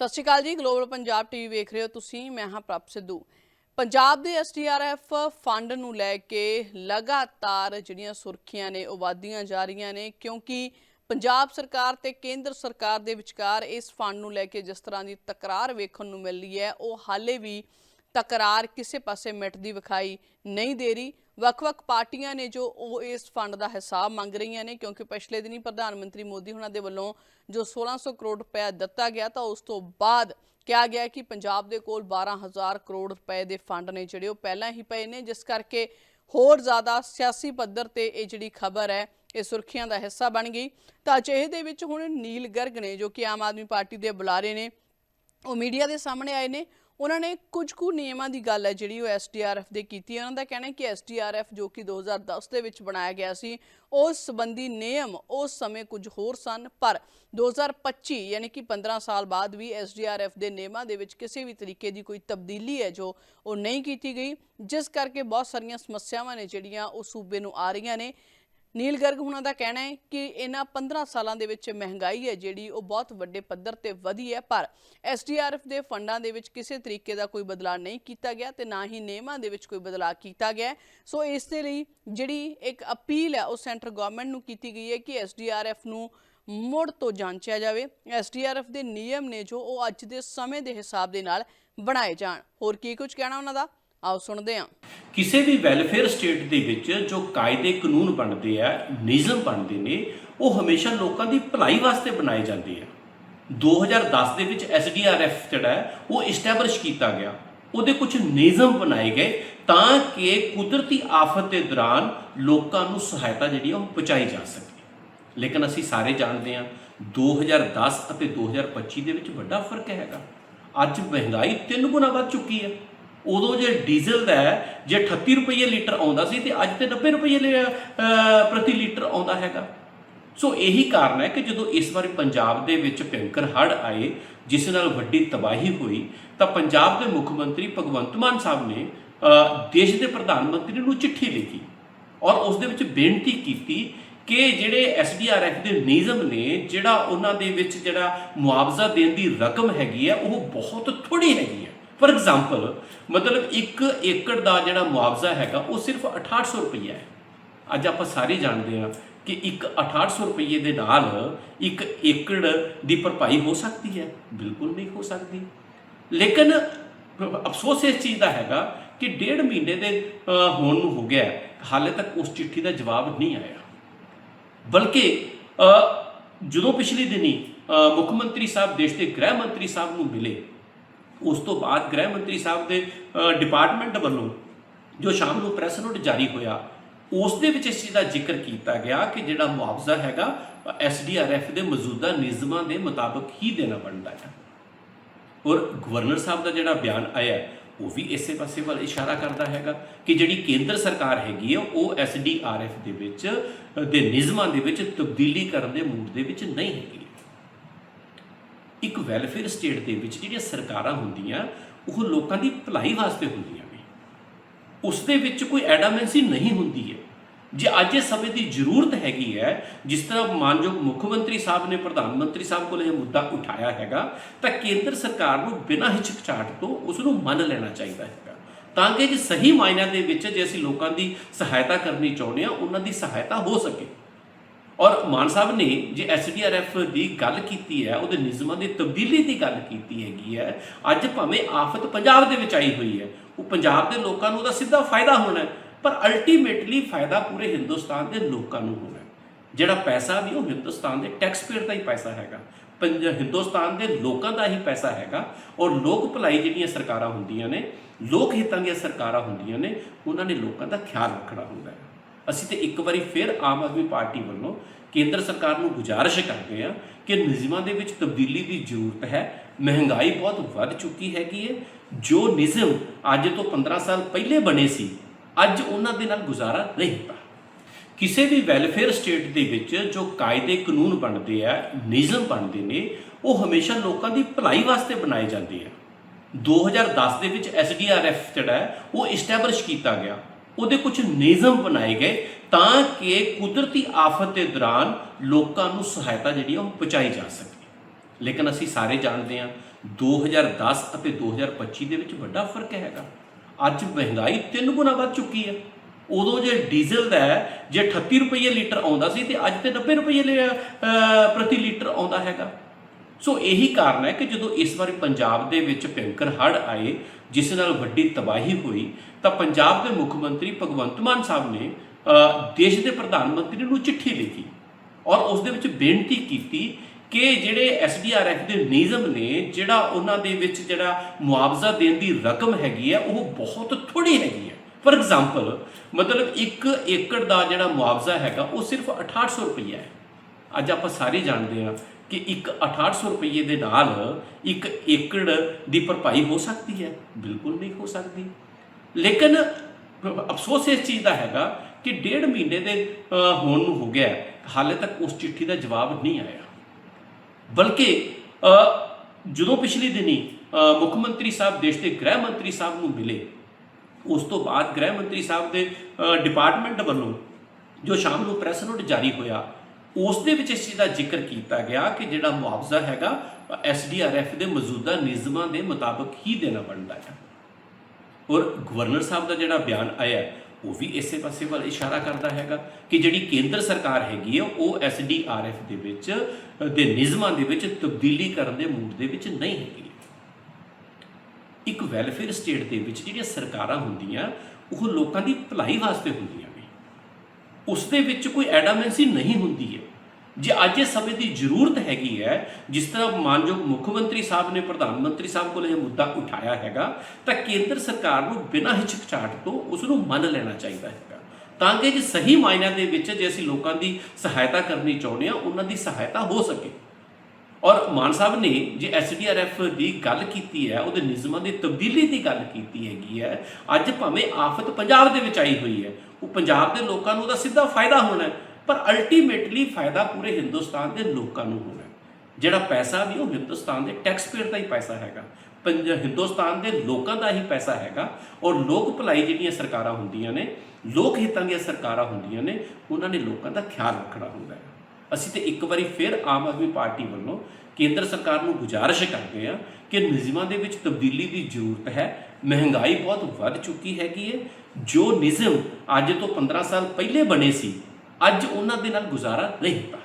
ਸਤਿ ਸ਼੍ਰੀ ਅਕਾਲ ਜੀ global Punjab TV ਵੇਖ ਰਹੇ ਹੋ ਤੁਸੀਂ, ਮੈਂ ਹਾਂ ਪ੍ਰਭ ਸਿੱਧੂ। ਪੰਜਾਬ ਦੇ ਐਸਟੀਆਰਐਫ ਫੰਡ ਨੂੰ ਲੈ ਕੇ ਲਗਾਤਾਰ ਜਿਹੜੀਆਂ ਸੁਰਖੀਆਂ ਨੇ, ਉਹ ਵਧਦੀਆਂ ਜਾ ਰਹੀਆਂ ਨੇ, ਕਿਉਂਕਿ ਪੰਜਾਬ ਸਰਕਾਰ ਤੇ ਕੇਂਦਰ ਸਰਕਾਰ ਦੇ ਵਿਚਕਾਰ ਇਸ ਫੰਡ ਨੂੰ ਲੈ ਕੇ ਜਿਸ ਤਰ੍ਹਾਂ ਦੀ ਤਕਰਾਰ ਵੇਖਣ ਨੂੰ ਮਿਲ ਰਹੀ ਹੈ, ਉਹ ਹਾਲੇ ਵੀ ਤਕਰਾਰ ਕਿਸੇ ਪਾਸੇ ਮਿਟਦੀ ਵਿਖਾਈ ਨਹੀਂ ਦੇ ਰਹੀ। ਵੱਖ-ਵੱਖ ਪਾਰਟੀਆਂ ਨੇ ਜੋ ਉਹ ਇਸ ਫੰਡ ਦਾ ਹਿਸਾਬ ਮੰਗ ਰਹੀਆਂ ਨੇ, ਕਿਉਂਕਿ ਪਿਛਲੇ ਦਿਨੀ ਪ੍ਰਧਾਨ ਮੰਤਰੀ ਮੋਦੀ ਹੁਣਾਂ ਦੇ ਵੱਲੋਂ ਜੋ 1600 ਕਰੋੜ ਰੁਪਏ ਦਿੱਤਾ ਗਿਆ, ਤਾਂ ਉਸ ਤੋਂ ਬਾਅਦ ਕਿਹਾ ਗਿਆ ਕਿ ਪੰਜਾਬ ਦੇ ਕੋਲ 12000 ਕਰੋੜ ਰੁਪਏ ਦੇ ਫੰਡ ਨੇ ਜਿਹੜੇ ਉਹ ਪਹਿਲਾਂ ਹੀ ਪਏ ਨੇ, ਜਿਸ ਕਰਕੇ ਹੋਰ ਜ਼ਿਆਦਾ ਸਿਆਸੀ ਪੱਧਰ ਤੇ ਇਹ ਜਿਹੜੀ ਖਬਰ ਹੈ, ਇਹ ਸੁਰਖੀਆਂ ਦਾ ਹਿੱਸਾ ਬਣ ਗਈ। ਤਾਂ ਅਜਿਹੇ ਦੇ ਵਿੱਚ ਹੁਣ ਨੀਲ ਗਰਗ ਨੇ ਜੋ ਕਿ ਆਮ ਆਦਮੀ ਪਾਰਟੀ ਦੇ ਬੁਲਾਰੇ ਨੇ, ਉਹ ਮੀਡੀਆ ਦੇ ਸਾਹਮਣੇ ਆਏ ਨੇ। ਉਹਨਾਂ ਨੇ ਕੁਝ ਕੁ ਨਿਯਮਾਂ ਦੀ ਗੱਲ ਹੈ ਜਿਹੜੀ ਉਹ ਐਸਡੀਆਰਐਫ ਦੇ ਕੀਤੀ ਹੈ। ਉਹਨਾਂ ਦਾ ਕਹਿਣਾ ਹੈ ਕਿ ਐਸਡੀਆਰਐਫ ਜੋ ਕਿ 2010 ਦੇ ਵਿੱਚ ਬਣਾਇਆ ਗਿਆ ਸੀ, ਉਸ ਸੰਬੰਧੀ ਨਿਯਮ ਉਸ ਸਮੇਂ ਕੁਝ ਹੋਰ ਸਨ, ਪਰ 2025 ਯਾਨੀ ਕਿ 15 ਸਾਲ ਬਾਅਦ ਵੀ ਐਸਡੀਆਰਐਫ ਦੇ ਨਿਯਮਾਂ ਦੇ ਵਿੱਚ ਕਿਸੇ ਵੀ ਤਰੀਕੇ ਦੀ ਕੋਈ ਤਬਦੀਲੀ ਹੈ ਜੋ ਉਹ ਨਹੀਂ ਕੀਤੀ ਗਈ, ਜਿਸ ਕਰਕੇ ਬਹੁਤ ਸਾਰੀਆਂ ਸਮੱਸਿਆਵਾਂ ਨੇ ਜਿਹੜੀਆਂ ਉਹ ਸੂਬੇ ਨੂੰ ਆ ਰਹੀਆਂ ਨੇ। ਨੀਲ ਗਰਗ ਹੁਣਾਂ ਦਾ ਕਹਿਣਾ ਹੈ ਕਿ ਇਹਨਾਂ 15 ਸਾਲਾਂ ਦੇ ਵਿੱਚ ਮਹਿੰਗਾਈ ਹੈ, ਜਿਹੜੀ ਉਹ ਬਹੁਤ ਵੱਡੇ ਪੱਧਰ ਤੇ ਵਧੀ ਹੈ, ਪਰ ਐਸਡੀਆਰਐਫ ਦੇ ਫੰਡਾਂ ਦੇ ਵਿੱਚ ਕਿਸੇ ਤਰੀਕੇ ਦਾ ਕੋਈ ਬਦਲਾਅ ਨਹੀਂ ਕੀਤਾ ਗਿਆ ਤੇ ਨਾ ਹੀ ਨਿਯਮਾਂ ਦੇ ਵਿੱਚ ਕੋਈ ਬਦਲਾਅ ਕੀਤਾ ਗਿਆ ਸੋ ਇਸ ਦੇ ਲਈ ਜਿਹੜੀ ਇੱਕ ਅਪੀਲ ਹੈ, ਉਹ ਸੈਂਟਰ ਗਵਰਨਮੈਂਟ ਨੂੰ ਕੀਤੀ ਗਈ ਹੈ ਕਿ ਐਸਡੀਆਰਐਫ ਨੂੰ ਮੁੜ ਤੋਂ ਜਾਂਚਿਆ ਜਾਵੇ। ਐਸਡੀਆਰਐਫ ਦੇ ਨਿਯਮ ਨੇ ਜੋ ਉਹ ਅੱਜ ਦੇ ਸਮੇਂ ਦੇ ਹਿਸਾਬ ਦੇ ਨਾਲ ਬਣਾਏ ਜਾਣ। ਹੋਰ ਕੀ ਕੁਝ ਕਹਿਣਾ ਉਹਨਾਂ ਦਾ? ਆਓ ਸੁਣਦੇ ਹਾਂ। ਕਿਸੇ ਵੀ ਵੈਲਫੇਅਰ ਸਟੇਟ ਦੇ ਵਿੱਚ ਜੋ ਕਾਇਦੇ ਕਾਨੂੰਨ ਬਣਦੇ ਆ, ਨਿਯਮ ਬਣਦੇ ਨੇ, ਉਹ ਹਮੇਸ਼ਾ ਲੋਕਾਂ ਦੀ ਭਲਾਈ ਵਾਸਤੇ ਬਣਾਏ ਜਾਂਦੇ ਆ। 2010 ਦੇ ਵਿੱਚ ਐਸਡੀਆਰਐਫ ਜਿਹੜਾ ਹੈ, ਉਹ ਇਸਟੈਬਲਿਸ਼ ਕੀਤਾ ਗਿਆ। ਉਹਦੇ ਕੁਝ ਨਿਯਮ ਬਣਾਏ ਗਏ ਤਾਂ ਕਿ ਕੁਦਰਤੀ ਆਫਤ ਦੇ ਦੌਰਾਨ ਲੋਕਾਂ ਨੂੰ ਸਹਾਇਤਾ ਜਿਹੜੀ ਆ, ਉਹ ਪਹੁੰਚਾਈ ਜਾ ਸਕੇ। ਲੇਕਿਨ ਅਸੀਂ ਸਾਰੇ ਜਾਣਦੇ ਹਾਂ 2010 ਅਤੇ 2025 ਦੇ ਵਿੱਚ ਵੱਡਾ ਫ਼ਰਕ ਹੈਗਾ। ਅੱਜ ਮਹਿੰਗਾਈ ਤਿੰਨ ਗੁਣਾ ਵੱਧ ਚੁੱਕੀ ਹੈ। ਉਦੋਂ ਜੇ ਡੀਜ਼ਲ ਦਾ ਜੇ 38 ਰੁਪਏ ਲੀਟਰ ਆਉਂਦਾ ਸੀ ਤੇ ਅੱਜ ਤੇ 90 ਰੁਪਏ ਲੀ- ਪ੍ਰਤੀ ਲੀਟਰ ਆਉਂਦਾ ਹੈਗਾ। ਸੋ ਇਹੀ ਕਾਰਨ ਹੈ ਕਿ ਜਦੋਂ ਇਸ ਵਾਰੀ ਪੰਜਾਬ ਦੇ ਵਿੱਚ ਭਿਅੰਕਰ ਹੜ੍ਹ ਆਏ, ਜਿਸ ਨਾਲ ਵੱਡੀ ਤਬਾਹੀ ਹੋਈ, ਤਾਂ ਪੰਜਾਬ ਦੇ ਮੁੱਖ ਮੰਤਰੀ ਭਗਵੰਤ ਮਾਨ ਸਾਹਿਬ ਨੇ ਦੇਸ਼ ਦੇ ਪ੍ਰਧਾਨ ਮੰਤਰੀ ਨੂੰ ਚਿੱਠੀ ਲਿਖੀ ਔਰ ਉਸ ਦੇ ਵਿੱਚ ਬੇਨਤੀ ਕੀਤੀ ਕਿ ਜਿਹੜੇ ਐਸਡੀਆਰਐਫ ਦੇ ਨਿਯਮ ਨੇ, ਜਿਹੜਾ ਉਹਨਾਂ ਦੇ ਵਿੱਚ ਜਿਹੜਾ ਮੁਆਵਜ਼ਾ ਦੇਣ ਦੀ ਰਕਮ ਹੈਗੀ ਹੈ, ਉਹ ਬਹੁਤ ਥੋੜੀ ਹੈਗੀ ਹੈ। ਫੋਰ ਐਗਜ਼ਾਮਪਲ ਮਤਲਬ 1 ਏਕੜ ਦਾ ਜਿਹੜਾ ਮੁਆਵਜ਼ਾ ਹੈਗਾ, ਉਹ ਸਿਰਫ 6800 ਰੁਪਈਆ ਹੈ। ਅੱਜ ਆਪਾਂ ਸਾਰੇ ਜਾਣਦੇ ਹਾਂ ਕਿ ਇੱਕ 6800 ਰੁਪਏ ਦੇ ਨਾਲ ਇੱਕ ਏਕੜ ਦੀ ਭਰਪਾਈ ਹੋ ਸਕਦੀ ਹੈ। ਬਿਲਕੁਲ ਨਹੀਂ ਹੋ ਸਕਦੀ। ਲੇਕਿਨ ਅਫਸੋਸ ਇਸ ਚੀਜ਼ ਦਾ ਹੈਗਾ ਕਿ ਡੇਢ ਮਹੀਨੇ ਦੇ ਹੋਣ ਨੂੰ ਹੋ ਗਿਆ ਹਾਲੇ ਤੱਕ ਉਸ ਚਿੱਠੀ ਦਾ ਜਵਾਬ ਨਹੀਂ ਆਇਆ। ਬਲਕਿ ਜਦੋਂ ਪਿਛਲੇ ਦਿਨੀ ਮੁੱਖ ਮੰਤਰੀ ਸਾਹਿਬ, ਦੇਸ਼ ਦੇ ਗ੍ਰਹਿ ਮੰਤਰੀ ਸਾਹਿਬ ਨੂੰ ਮਿਲੇ ਉਸ ਤੋਂ ਬਾਅਦ ਗ੍ਰਹਿ ਮੰਤਰੀ ਸਾਹਿਬ ਦੇ ਡਿਪਾਰਟਮੈਂਟ ਵੱਲੋਂ ਜੋ ਸ਼ਾਮ ਨੂੰ ਪ੍ਰੈਸ ਨੋਟ ਜਾਰੀ ਹੋਇਆ ਉਸ ਦੇ ਵਿੱਚ ਇਸ ਚੀਜ਼ ਦਾ ਜ਼ਿਕਰ ਕੀਤਾ ਗਿਆ ਕਿ ਜਿਹੜਾ ਮੁਆਵਜ਼ਾ ਹੈਗਾ ਐਸਡੀਆਰਐਫ ਦੇ ਮੌਜੂਦਾ ਨਿਯਮਾਂ ਦੇ ਮੁਤਾਬਕ ਹੀ ਦੇਣਾ ਬਣਦਾ ਹੈ। ਔਰ ਗਵਰਨਰ ਸਾਹਿਬ ਦਾ ਜਿਹੜਾ ਬਿਆਨ ਆਇਆ, ਉਹ ਵੀ ਇਸੇ ਪਾਸੇ ਵੱਲ ਇਸ਼ਾਰਾ ਕਰਦਾ ਹੈਗਾ ਕਿ ਜਿਹੜੀ ਕੇਂਦਰ ਸਰਕਾਰ ਹੈਗੀ ਹੈ, ਉਹ ਐਸਡੀਆਰਐਫ ਦੇ ਵਿੱਚ ਦੇ ਨਿਯਮਾਂ ਦੇ ਵਿੱਚ ਤਬਦੀਲੀ ਕਰਨ ਦੇ ਮੂਡ ਦੇ ਵਿੱਚ ਨਹੀਂ ਹੈਗੀ। ਇੱਕ ਵੈਲਫੇਅਰ ਸਟੇਟ ਦੇ ਵਿੱਚ ਜਿਹੜੀਆਂ ਸਰਕਾਰਾਂ ਹੁੰਦੀਆਂ, ਉਹ ਲੋਕਾਂ ਦੀ ਭਲਾਈ ਵਾਸਤੇ ਹੁੰਦੀਆਂ ਨੇ। ਉਸ ਦੇ ਵਿੱਚ ਕੋਈ ਐਡਾਮੈਂਸੀ ਨਹੀਂ ਹੁੰਦੀ ਹੈ। ਜੇ ਅੱਜ ਇਸ ਸਮੇਂ ਦੀ ਜ਼ਰੂਰਤ ਹੈਗੀ ਹੈ, ਜਿਸ ਤਰ੍ਹਾਂ ਮਾਨਯੋਗ ਮੁੱਖ ਮੰਤਰੀ ਸਾਹਿਬ ਨੇ, ਪ੍ਰਧਾਨ ਮੰਤਰੀ ਸਾਹਿਬ ਕੋਲ ਇਹ ਮੁੱਦਾ ਉਠਾਇਆ ਹੈਗਾ, ਤਾਂ ਕੇਂਦਰ ਸਰਕਾਰ ਨੂੰ ਬਿਨਾਂ ਹਿਚਕਚਾਹਟ ਤੋਂ ਉਸ ਨੂੰ ਮੰਨ ਲੈਣਾ ਚਾਹੀਦਾ ਹੈਗਾ। ਤਾਂ ਕਿ ਜੇ ਸਹੀ ਮਾਇਨਿਆਂ ਦੇ ਵਿੱਚ ਜੇ ਅਸੀਂ ਲੋਕਾਂ ਦੀ ਸਹਾਇਤਾ ਕਰਨੀ ਚਾਹੁੰਦੇ ਹਾਂ, ਉਹਨਾਂ ਦੀ ਸਹਾਇਤਾ ਹੋ ਸਕੇ। ਔਰ ਮਾਨ ਸਾਹਿਬ ਨੇ ਜੇ ਐਸਡੀਆਰਐਫ ਦੀ ਗੱਲ ਕੀਤੀ ਹੈ, ਉਹਦੇ ਨਿਯਮਾਂ ਦੀ ਤਬਦੀਲੀ ਦੀ ਗੱਲ ਕੀਤੀ ਹੈਗੀ ਹੈ, ਅੱਜ ਭਾਵੇਂ ਆਫਤ ਪੰਜਾਬ ਦੇ ਵਿੱਚ ਆਈ ਹੋਈ ਹੈ, ਉਹ ਪੰਜਾਬ ਦੇ ਲੋਕਾਂ ਨੂੰ ਉਹਦਾ ਸਿੱਧਾ ਫਾਇਦਾ ਹੋਣਾ ਪਰ ਅਲਟੀਮੇਟਲੀ ਫਾਇਦਾ ਪੂਰੇ ਹਿੰਦੁਸਤਾਨ ਦੇ ਲੋਕਾਂ ਨੂੰ ਹੋਣਾ ਜਿਹੜਾ ਪੈਸਾ ਵੀ ਉਹ ਹਿੰਦੁਸਤਾਨ ਦੇ ਟੈਕਸ ਪੇਅਰ ਦਾ ਹੀ ਪੈਸਾ ਹੈਗਾ, ਪੰਜ, ਹਿੰਦੁਸਤਾਨ ਦੇ ਲੋਕਾਂ ਦਾ ਹੀ ਪੈਸਾ ਹੈਗਾ, ਔਰ ਲੋਕ ਭਲਾਈ ਜਿਹੜੀਆਂ ਸਰਕਾਰਾਂ ਹੁੰਦੀਆਂ ਨੇ, ਲੋਕ ਹਿੱਤਾਂ ਦੀਆਂ ਸਰਕਾਰਾਂ ਹੁੰਦੀਆਂ ਨੇ, ਉਹਨਾਂ ਨੇ ਲੋਕਾਂ ਦਾ ਖਿਆਲ ਰੱਖਣਾ ਹੁੰਦਾ ਹੈ। ਅਸੀਂ ਤੇ ਇੱਕ ਵਾਰੀ ਫਿਰ ਆਮ ਆਦਮੀ ਪਾਰਟੀ ਵੱਲੋਂ ਕੇਂਦਰ ਸਰਕਾਰ ਨੂੰ ਗੁਜ਼ਾਰਿਸ਼ ਕਰਦੇ ਹਾਂ ਕਿ ਨਿਯਮਾਂ ਦੇ ਵਿੱਚ ਤਬਦੀਲੀ ਦੀ ਜ਼ਰੂਰਤ ਹੈ, ਮਹਿੰਗਾਈ ਬਹੁਤ ਵੱਧ ਚੁੱਕੀ ਹੈਗੀ ਹੈ, ਜੋ ਨਿਯਮ ਅੱਜ ਤੋਂ 15 ਸਾਲ ਪਹਿਲੇ ਬਣੇ ਸੀ, ਅੱਜ ਉਹਨਾਂ ਦੇ ਨਾਲ ਗੁਜ਼ਾਰਾ ਨਹੀਂ ਹੁੰਦਾ। ਕਿਸੇ ਵੀ ਵੈਲਫੇਅਰ ਸਟੇਟ ਦੇ ਵਿੱਚ ਜੋ ਕਾਇਦੇ ਕਾਨੂੰਨ ਬਣਦੇ ਆ, ਨਿਯਮ ਬਣਦੇ ਨੇ, ਉਹ ਹਮੇਸ਼ਾ ਲੋਕਾਂ ਦੀ ਭਲਾਈ ਵਾਸਤੇ ਬਣਾਏ ਜਾਂਦੇ ਆ। 2010 ਦੇ ਵਿੱਚ ਐਸਡੀਆਰਐਫ ਜਿਹੜਾ ਹੈ, ਉਹ ਇਸਟੈਬਲਿਸ਼ ਕੀਤਾ ਗਿਆ। ਉਹਦੇ ਕੁਝ ਨਿਯਮ ਬਣਾਏ ਗਏ ਤਾਂ ਕਿ ਕੁਦਰਤੀ ਆਫਤ ਦੇ ਦੌਰਾਨ ਲੋਕਾਂ ਨੂੰ ਸਹਾਇਤਾ ਜਿਹੜੀ ਆ ਉਹ ਪਹੁੰਚਾਈ ਜਾ ਸਕੇ। ਲੇਕਿਨ ਅਸੀਂ ਸਾਰੇ ਜਾਣਦੇ ਹਾਂ 2010 ਅਤੇ 2025 ਦੇ ਵਿੱਚ ਵੱਡਾ ਫ਼ਰਕ ਹੈਗਾ। ਅੱਜ ਮਹਿੰਗਾਈ ਤਿੰਨ ਗੁਣਾ ਵੱਧ ਚੁੱਕੀ ਹੈ। ਉਦੋਂ ਜੇ ਡੀਜ਼ਲ ਦਾ ਜੇ 38 ਰੁਪਏ ਲੀਟਰ ਆਉਂਦਾ ਸੀ ਤੇ ਅੱਜ ਤੇ 90 ਰੁਪਏ ਲੀ- ਪ੍ਰਤੀ ਲੀਟਰ ਆਉਂਦਾ ਹੈਗਾ। ਸੋ ਇਹੀ ਕਾਰਨ ਹੈ ਕਿ ਜਦੋਂ ਇਸ ਵਾਰੀ ਪੰਜਾਬ ਦੇ ਵਿੱਚ ਭਿਅੰਕਰ ਹੜ੍ਹ ਆਏ, ਜਿਸ ਨਾਲ ਵੱਡੀ ਤਬਾਹੀ ਹੋਈ, ਤਾਂ ਪੰਜਾਬ ਦੇ ਮੁੱਖ ਮੰਤਰੀ ਭਗਵੰਤ ਮਾਨ ਸਾਹਿਬ ਨੇ ਦੇਸ਼ ਦੇ ਪ੍ਰਧਾਨ ਮੰਤਰੀ ਨੂੰ ਚਿੱਠੀ ਲਿਖੀ ਔਰ ਉਸ ਦੇ ਵਿੱਚ ਬੇਨਤੀ ਕੀਤੀ ਕਿ ਜਿਹੜੇ ਐਸਡੀਆਰਐਫ ਦੇ ਨਿਯਮ ਨੇ, ਜਿਹੜਾ ਉਹਨਾਂ ਦੇ ਵਿੱਚ ਜਿਹੜਾ ਮੁਆਵਜ਼ਾ ਦੇਣ ਦੀ ਰਕਮ ਹੈਗੀ ਹੈ, ਉਹ ਬਹੁਤ ਥੋੜੀ ਹੈਗੀ ਹੈ। ਫੋਰ ਐਗਜ਼ਾਮਪਲ ਮਤਲਬ 1 ਏਕੜ ਦਾ ਜਿਹੜਾ ਮੁਆਵਜ਼ਾ ਹੈਗਾ, ਉਹ ਸਿਰਫ 6800 ਰੁਪਈਆ ਹੈ। ਅੱਜ ਆਪਾਂ ਸਾਰੇ ਜਾਣਦੇ ਹਾਂ ਕਿ ਇੱਕ 6800 ਰੁਪਏ ਦੇ ਨਾਲ ਇੱਕ ਏਕੜ ਦੀ ਭਰਪਾਈ ਹੋ ਸਕਦੀ ਹੈ। ਬਿਲਕੁਲ ਨਹੀਂ ਹੋ ਸਕਦੀ। ਲੇਕਿਨ ਅਫਸੋਸ ਇਸ ਚੀਜ਼ ਦਾ ਹੈਗਾ ਕਿ ਡੇਢ ਮਹੀਨੇ ਦੇ ਹੋਣ ਨੂੰ ਹੋ ਗਿਆ ਹਾਲੇ ਤੱਕ ਉਸ ਚਿੱਠੀ ਦਾ ਜਵਾਬ ਨਹੀਂ ਆਇਆ। ਬਲਕਿ ਜਦੋਂ ਪਿਛਲੇ ਦਿਨੀ ਮੁੱਖ ਮੰਤਰੀ ਸਾਹਿਬ ਦੇਸ਼ ਦੇ ਗ੍ਰਹਿ ਮੰਤਰੀ ਸਾਹਿਬ ਨੂੰ ਮਿਲੇ, ਉਸ ਤੋਂ ਬਾਅਦ ਗ੍ਰਹਿ ਮੰਤਰੀ ਸਾਹਿਬ ਦੇ ਡਿਪਾਰਟਮੈਂਟ ਵੱਲੋਂ ਜੋ ਸ਼ਾਮ ਨੂੰ ਪ੍ਰੈਸ ਨੋਟ ਜਾਰੀ ਹੋਇਆ ਉਸ ਦੇ ਵਿੱਚ ਇਸ ਚੀਜ਼ ਦਾ ਜ਼ਿਕਰ ਕੀਤਾ ਗਿਆ ਕਿ ਜਿਹੜਾ ਮੁਆਵਜ਼ਾ ਹੈਗਾ ਐਸਡੀਆਰਐਫ ਦੇ ਮੌਜੂਦਾ ਨਿਯਮਾਂ ਦੇ ਮੁਤਾਬਕ ਹੀ ਦੇਣਾ ਬਣਦਾ ਹੈ। ਔਰ ਗਵਰਨਰ ਸਾਹਿਬ ਦਾ ਜਿਹੜਾ ਬਿਆਨ ਆਇਆ ਉਹ ਵੀ ਇਸੇ ਪਾਸੇ ਵੱਲ ਇਸ਼ਾਰਾ ਕਰਦਾ ਹੈਗਾ ਕਿ ਜਿਹੜੀ ਕੇਂਦਰ ਸਰਕਾਰ ਹੈਗੀ ਹੈ, ਉਹ ਐਸਡੀਆਰਐਫ ਦੇ ਵਿੱਚ, ਦੇ ਨਿਯਮਾਂ ਦੇ ਵਿੱਚ ਤਬਦੀਲੀ ਕਰਨ ਦੇ ਮੂਡ ਦੇ ਵਿੱਚ ਨਹੀਂ ਹੈਗੀ। ਇੱਕ ਵੈਲਫੇਅਰ ਸਟੇਟ ਦੇ ਵਿੱਚ ਜਿਹੜੀਆਂ ਸਰਕਾਰਾਂ ਹੁੰਦੀਆਂ, ਉਹ ਲੋਕਾਂ ਦੀ ਭਲਾਈ ਵਾਸਤੇ ਹੁੰਦੀਆਂ। ਉਸ ਦੇ ਵਿੱਚ ਕੋਈ ਐਡਾਮੈਂਸੀ ਨਹੀਂ ਹੁੰਦੀ ਹੈ। ਜੇ ਅੱਜ ਇਸ ਸਮੇਂ ਦੀ ਜ਼ਰੂਰਤ ਹੈਗੀ ਹੈ, ਜਿਸ ਤਰ੍ਹਾਂ ਮਾਨਯੋਗ ਮੁੱਖ ਮੰਤਰੀ ਸਾਹਿਬ ਨੇ, ਪ੍ਰਧਾਨ ਮੰਤਰੀ ਸਾਹਿਬ ਕੋਲ ਇਹ ਮੁੱਦਾ ਉਠਾਇਆ ਹੈਗਾ, ਤਾਂ ਕੇਂਦਰ ਸਰਕਾਰ ਨੂੰ ਬਿਨਾਂ ਹਿਚਕਚਾਹਟ ਤੋਂ ਉਸ ਨੂੰ ਮੰਨ ਲੈਣਾ ਚਾਹੀਦਾ ਹੈਗਾ। ਤਾਂ ਕਿ ਜੇ ਸਹੀ ਮਾਇਨਿਆਂ ਦੇ ਵਿੱਚ ਜੇ ਅਸੀਂ ਲੋਕਾਂ ਦੀ ਸਹਾਇਤਾ ਕਰਨੀ ਚਾਹੁੰਦੇ ਹਾਂ, ਉਹਨਾਂ ਦੀ ਸਹਾਇਤਾ ਹੋ ਸਕੇ। ਔਰ ਮਾਨ ਸਾਹਿਬ ਨੇ ਜੇ ਐਸਡੀਆਰਐਫ ਦੀ ਗੱਲ ਕੀਤੀ ਹੈ, ਉਹਦੇ ਨਿਯਮਾਂ ਦੀ ਤਬਦੀਲੀ ਦੀ ਗੱਲ ਕੀਤੀ ਹੈਗੀ ਹੈ, ਅੱਜ ਭਾਵੇਂ ਆਫਤ ਪੰਜਾਬ ਦੇ ਵਿੱਚ ਆਈ ਹੋਈ ਹੈ, ਉਹ ਪੰਜਾਬ ਦੇ ਲੋਕਾਂ ਨੂੰ ਉਹਦਾ ਸਿੱਧਾ ਫਾਇਦਾ ਹੋਣਾ ਹੈ, ਪਰ ਅਲਟੀਮੇਟਲੀ ਫਾਇਦਾ ਪੂਰੇ ਹਿੰਦੁਸਤਾਨ ਦੇ ਲੋਕਾਂ ਨੂੰ ਹੋਣਾ ਹੈ। ਜਿਹੜਾ ਪੈਸਾ ਵੀ ਉਹ ਹਿੰਦੁਸਤਾਨ ਦੇ ਟੈਕਸ ਪੇਅਰ ਦਾ ਹੀ ਪੈਸਾ ਹੈਗਾ, ਪੰਜ ਹਿੰਦੁਸਤਾਨ ਦੇ ਲੋਕਾਂ ਦਾ ਹੀ ਪੈਸਾ ਹੈਗਾ, ਔਰ ਲੋਕ ਭਲਾਈ ਜਿਹੜੀਆਂ ਸਰਕਾਰਾਂ ਹੁੰਦੀਆਂ ਨੇ, ਲੋਕ ਹਿੱਤਾਂ ਦੀਆਂ ਸਰਕਾਰਾਂ ਹੁੰਦੀਆਂ ਨੇ, ਉਹਨਾਂ ਨੇ ਲੋਕਾਂ ਦਾ ਖਿਆਲ ਰੱਖਣਾ ਹੁੰਦਾ ਹੈ। ਅਸੀਂ ਤੇ ਇੱਕ ਵਾਰੀ ਫਿਰ ਆਮ ਆਦਮੀ ਪਾਰਟੀ ਵੱਲੋਂ ਕੇਂਦਰ ਸਰਕਾਰ ਨੂੰ ਗੁਜ਼ਾਰਿਸ਼ ਕਰਦੇ ਹਾਂ ਕਿ ਨਿਯਮਾਂ ਦੇ ਵਿੱਚ ਤਬਦੀਲੀ ਦੀ ਜ਼ਰੂਰਤ ਹੈ। ਮਹਿੰਗਾਈ ਬਹੁਤ ਵੱਧ ਚੁੱਕੀ ਹੈਗੀ ਹੈ। ਜੋ ਨਿਯਮ ਅੱਜ ਤੋਂ 15 ਸਾਲ ਪਹਿਲੇ ਬਣੇ ਸੀ, ਅੱਜ ਉਹਨਾਂ ਦੇ ਨਾਲ ਗੁਜ਼ਾਰਾ ਨਹੀਂ ਹੁੰਦਾ।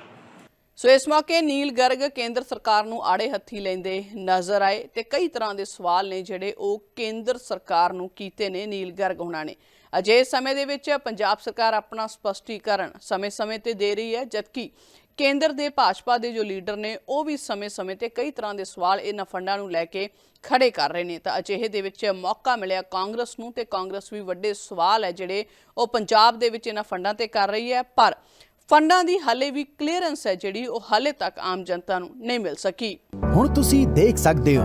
ਸੋ ਇਸ ਮੌਕੇ ਨੀਲ ਗਰਗ ਕੇਂਦਰ ਸਰਕਾਰ ਨੂੰ ਆੜੇ ਹੱਥੀ ਲੈਂਦੇ ਨਜ਼ਰ ਆਏ ਤੇ ਕਈ ਤਰ੍ਹਾਂ ਦੇ ਸਵਾਲ ਨੇ ਜਿਹੜੇ ਉਹ ਕੇਂਦਰ ਸਰਕਾਰ ਨੂੰ ਕੀਤੇ ਨੇ ਨੀਲ ਗਰਗ ਉਹਨਾਂ ਨੇ। ਅਜੇ ਸਮੇਂ ਦੇ ਵਿੱਚ ਪੰਜਾਬ ਸਰਕਾਰ ਆਪਣਾ ਸਪਸ਼ਟੀਕਰਨ ਸਮੇਂ-ਸਮੇਂ ਤੇ ਦੇ ਰਹੀ ਹੈ, ਜਦਕਿ ਕੇਂਦਰ ਦੇ ਭਾਜਪਾ ਦੇ ਜੋ ਲੀਡਰ ਨੇ, ਉਹ ਵੀ ਸਮੇਂ-ਸਮੇਂ ਤੇ ਕਈ ਤਰ੍ਹਾਂ ਦੇ ਸਵਾਲ ਇਹਨਾਂ ਫੰਡਾਂ ਨੂੰ ਲੈ ਕੇ ਖੜੇ ਕਰ ਰਹੇ ਨੇ। ਤਾਂ ਅਜਿਹੇ ਦੇ ਵਿੱਚ ਮੌਕਾ ਮਿਲਿਆ ਕਾਂਗਰਸ ਨੂੰ ਤੇ ਕਾਂਗਰਸ ਵੀ ਵੱਡੇ ਸਵਾਲ ਹੈ ਜਿਹੜੇ ਉਹ ਪੰਜਾਬ ਦੇ ਵਿੱਚ ਇਹਨਾਂ ਫੰਡਾਂ ਤੇ ਕਰ ਰਹੀ ਹੈ, ਪਰ ਫੰਡਾਂ ਦੀ ਹਾਲੇ ਵੀ ਕਲੀਅਰੈਂਸ ਹੈ ਜਿਹੜੀ ਉਹ ਹਾਲੇ ਤੱਕ ਆਮ ਜਨਤਾ ਨੂੰ ਨਹੀਂ ਮਿਲ ਸਕੀ। ਹੁਣ ਤੁਸੀਂ ਦੇਖ ਸਕਦੇ ਹੋ